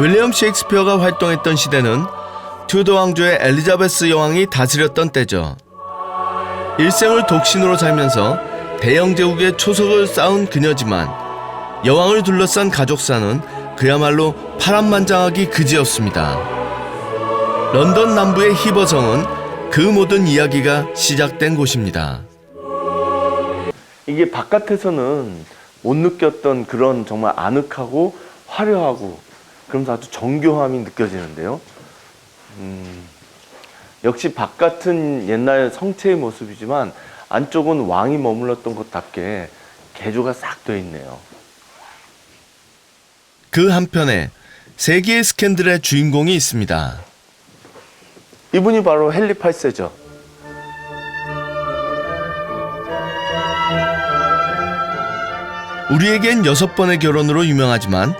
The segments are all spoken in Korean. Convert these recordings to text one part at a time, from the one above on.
윌리엄 셰익스피어가 활동했던 시대는 튜더 왕조의 엘리자베스 여왕이 다스렸던 때죠. 일생을 독신으로 살면서 대영 제국의 초석을 쌓은 그녀지만 여왕을 둘러싼 가족사는 그야말로 파란만장하기 그지였습니다. 런던 남부의 히버성은 그 모든 이야기가 시작된 곳입니다. 이게 바깥에서는 못 느꼈던 그런 정말 아늑하고 화려하고 그러면서 아주 정교함이 느껴지는데요. 음, 역시 바깥은 옛날 성체의 모습이지만 안쪽은 왕이 머물렀던 것답게 개조가 싹 돼 있네요. 그 한편에 세계의 스캔들의 주인공이 있습니다. 이분이 바로 헨리 8세죠. 우리에겐 여섯 번의 결혼으로 유명하지만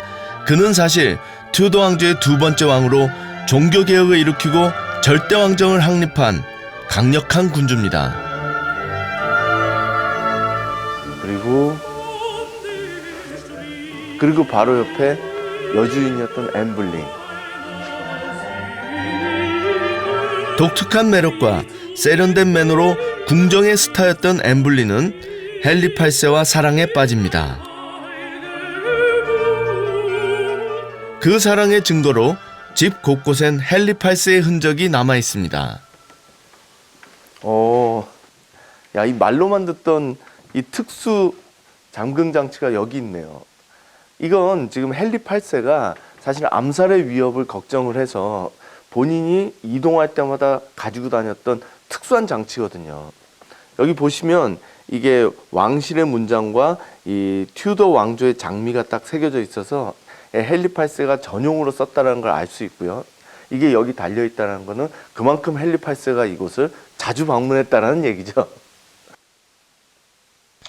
그는 사실 튜더 왕조의 두 번째 왕으로 종교 개혁을 일으키고 절대 왕정을 확립한 강력한 군주입니다. 그리고 그리고 바로 옆에 여주인이었던 엠블린. 독특한 매력과 세련된 매너로 궁정의 스타였던 엠블리는 헨리 8세와 사랑에 빠집니다. 그 사랑의 증거로 집 곳곳엔 헨리 8세의 흔적이 남아 있습니다. 어, 야, 이 말로만 듣던 이 특수 잠금 장치가 여기 있네요. 이건 지금 헨리 8세가 사실 암살의 위협을 걱정을 해서 본인이 이동할 때마다 가지고 다녔던 특수한 장치거든요. 여기 보시면 이게 왕실의 문장과 이 튜더 왕조의 장미가 딱 새겨져 있어서 헨리 8세가 전용으로 썼다는 걸 알 수 있고요. 이게 여기 달려 있다는 거는 그만큼 8세가 이곳을 자주 방문했다라는 얘기죠.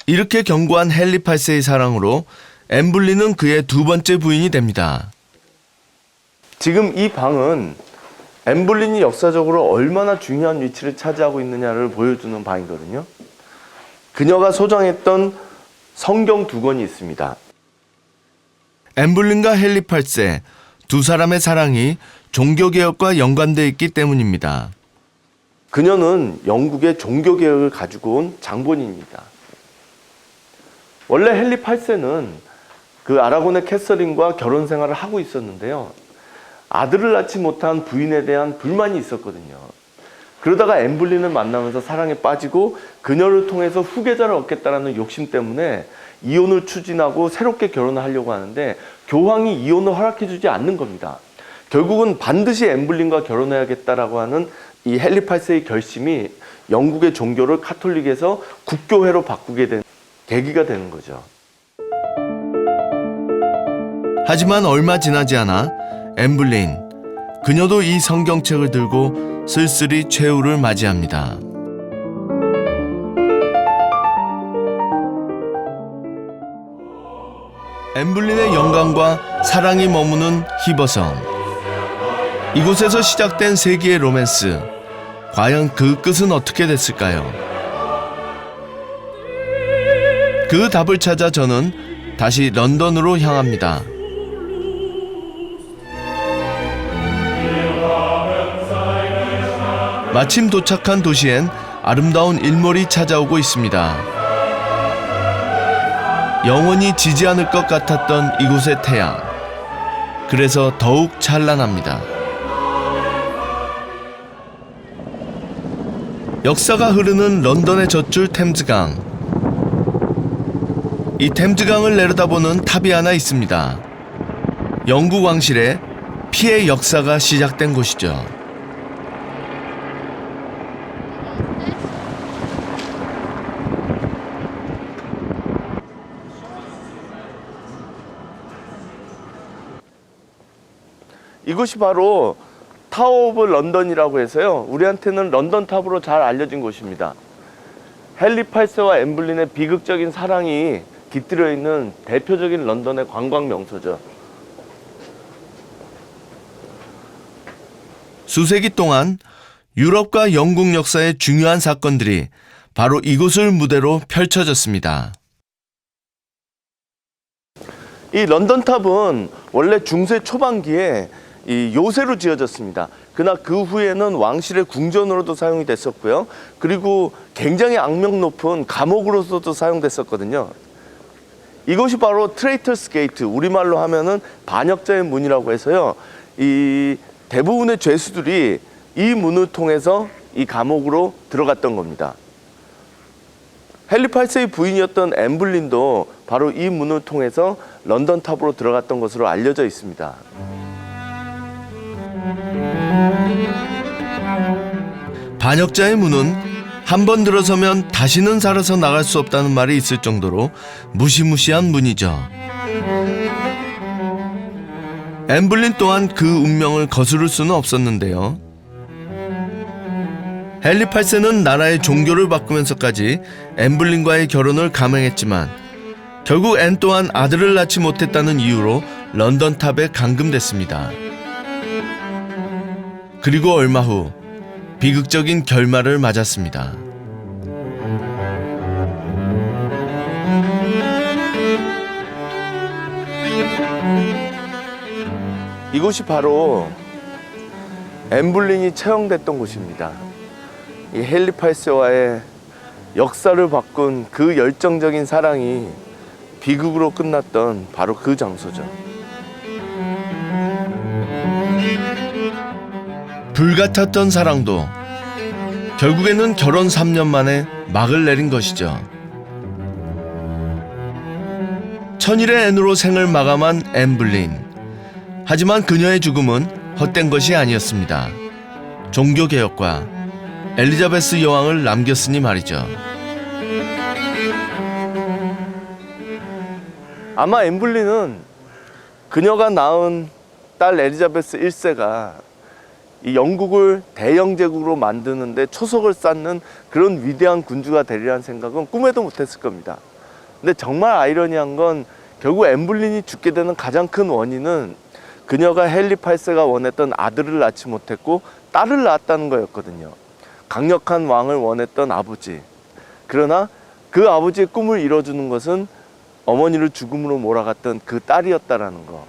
이렇게 견고한 8세의 사랑으로 엠블리는 그의 두 번째 부인이 됩니다. 지금 이 방은 엠블린이 역사적으로 얼마나 중요한 위치를 차지하고 있느냐를 보여주는 방이거든요. 그녀가 소장했던 성경 두 권이 있습니다. 엠블린과 헨리 8세 두 사람의 사랑이 종교개혁과 연관되어 있기 때문입니다. 그녀는 영국의 종교 개혁을 가지고 온 장본인입니다. 원래 헨리 8세는 그 아라곤의 캐서린과 결혼 생활을 하고 있었는데요. 아들을 낳지 못한 부인에 대한 불만이 있었거든요. 그러다가 엠블린을 만나면서 사랑에 빠지고 그녀를 통해서 후계자를 얻겠다라는 욕심 때문에 이혼을 추진하고 새롭게 결혼을 하려고 하는데 교황이 이혼을 허락해주지 않는 겁니다. 결국은 반드시 엠블린과 결혼해야겠다라고 하는 이 헨리 8세의 결심이 영국의 종교를 카톨릭에서 국교회로 바꾸게 된 계기가 되는 거죠. 하지만 얼마 지나지 않아 엠블린 그녀도 이 성경책을 들고 쓸쓸히 최후를 맞이합니다. 엠블린의 영광과 사랑이 머무는 히버성. 이곳에서 시작된 세기의 로맨스. 과연 그 끝은 어떻게 됐을까요? 그 답을 찾아 저는 다시 런던으로 향합니다. 마침 도착한 도시엔 아름다운 일몰이 찾아오고 있습니다. 영원히 지지 않을 것 같았던 이곳의 태양. 그래서 더욱 찬란합니다. 역사가 흐르는 런던의 젖줄 템즈강. 이 템즈강을 내려다보는 탑이 하나 있습니다. 영국 왕실의 피해 역사가 시작된 곳이죠. 이곳이 바로 타워 오브 런던이라고 해서요. 우리한테는 런던 탑으로 잘 알려진 곳입니다. 헨리 8세와 엠블린의 비극적인 사랑이 깃들여 있는 대표적인 런던의 관광 명소죠. 수세기 동안 유럽과 영국 역사의 중요한 사건들이 바로 이곳을 무대로 펼쳐졌습니다. 이 런던 탑은 원래 중세 초반기에 이 요새로 지어졌습니다. 그러나 그 후에는 왕실의 궁전으로도 사용이 됐었고요. 그리고 굉장히 악명 높은 감옥으로서도 사용됐었거든요. 이것이 바로 트레이터스 게이트, 우리말로 하면은 반역자의 문이라고 해서요. 이 대부분의 죄수들이 이 문을 통해서 이 감옥으로 들어갔던 겁니다. 헨리 8세의 부인이었던 엠블린도 바로 이 문을 통해서 런던 탑으로 들어갔던 것으로 알려져 있습니다. 반역자의 문은 한 번 들어서면 다시는 살아서 나갈 수 없다는 말이 있을 정도로 무시무시한 문이죠. 엠블린 또한 그 운명을 거스를 수는 없었는데요. 헨리 8세는 나라의 종교를 바꾸면서까지 엠블린과의 결혼을 감행했지만 결국 앤 또한 아들을 낳지 못했다는 이유로 런던 탑에 감금됐습니다. 그리고 얼마 후 비극적인 결말을 맞았습니다. 이곳이 바로 엠블린이 채용됐던 곳입니다. 이 헨리 8세와의 역사를 바꾼 그 열정적인 사랑이 비극으로 끝났던 바로 그 장소죠. 불같았던 사랑도 결국에는 결혼 3년 만에 막을 내린 것이죠. 천일의 앤으로 생을 마감한 엠블린. 하지만 그녀의 죽음은 헛된 것이 아니었습니다. 종교 개혁과 엘리자베스 여왕을 남겼으니 말이죠. 아마 엠블린은 그녀가 낳은 딸 엘리자베스 1세가 이 영국을 대영 제국으로 만드는데 초석을 쌓는 그런 위대한 군주가 되리라는 생각은 꿈에도 못했을 겁니다. 근데 정말 아이러니한 건 결국 엠블린이 죽게 되는 가장 큰 원인은 그녀가 헨리 8세가 원했던 아들을 낳지 못했고 딸을 낳았다는 거였거든요. 강력한 왕을 원했던 아버지. 그러나 그 아버지의 꿈을 이뤄주는 것은 어머니를 죽음으로 몰아갔던 그 딸이었다라는 거.